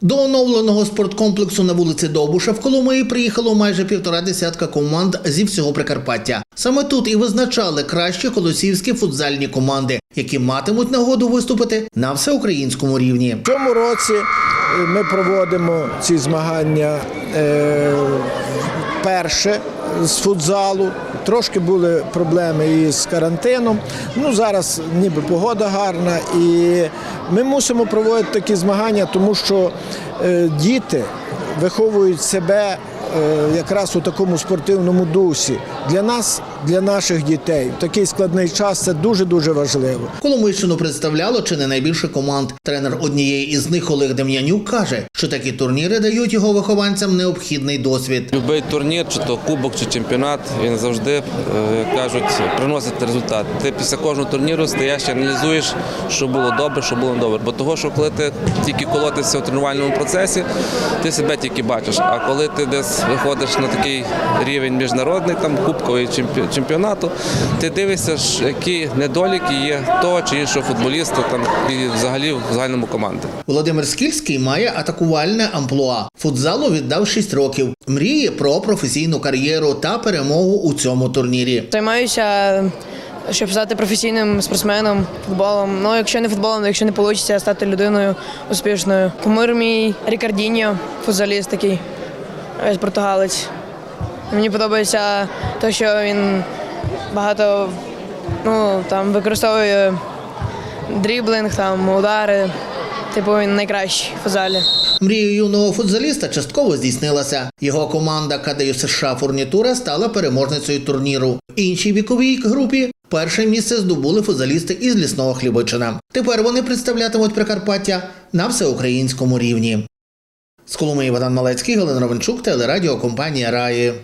До оновленого спорткомплексу на вулиці Довбуша в Коломиї приїхало майже півтора десятка команд зі всього Прикарпаття. Саме тут і визначали кращі колосівські футзальні команди, які матимуть нагоду виступити на всеукраїнському рівні. В цьому році е, ми проводимо ці змагання е, перше з футзалу. Трошки були проблеми із карантином. Ну зараз ніби погода гарна, і ми мусимо проводити такі змагання, тому що е, діти виховують себе якраз у такому спортивному дусі. Для нас, для наших дітей, в такий складний час це дуже дуже важливо. Коломийщину представляло чи не найбільше команд. Тренер однієї із них Олег Дем'янюк каже, що такі турніри дають його вихованцям необхідний досвід. Любий турнір, чи то кубок, чи чемпіонат, він завжди, е, як кажуть, приносить результат. Ти після кожного турніру стояш і аналізуєш, що було добре, що було не добре. Бо того, що коли ти тільки колотишся у тренувальному процесі, ти себе тільки бачиш. А коли ти десь виходиш на такий рівень міжнародний, там кубковий чемпіонату, ти дивишся, які недоліки є того чи іншого футболіста там і взагалі в загальному команди. Володимир Скільський має атакувальне амплуа. Футзалу віддав 6 років. Мріє про професійну кар'єру та перемогу у цьому турнірі. Займаюся, щоб стати професійним спортсменом, футболом. Ну, якщо не футболом, то якщо не вийде, стати людиною успішною. Кумир мій Рікардіньо, футзаліст такий, португалець. Мені подобається те, що він багато ну, там, використовує дріблинг, там, удари. Типу він найкращий в футзалі. Мрія юного футзаліста частково здійснилася. Його команда КДЮ США Фурнітура стала переможницею турніру. Іншій віковій групі перше місце здобули футзалісти із лісного Хлібичина. Тепер вони представлятимуть Прикарпаття на всеукраїнському рівні. З Коломиї Богдан Малецький, Галина Ровенчук, телерадіокомпанія Раї.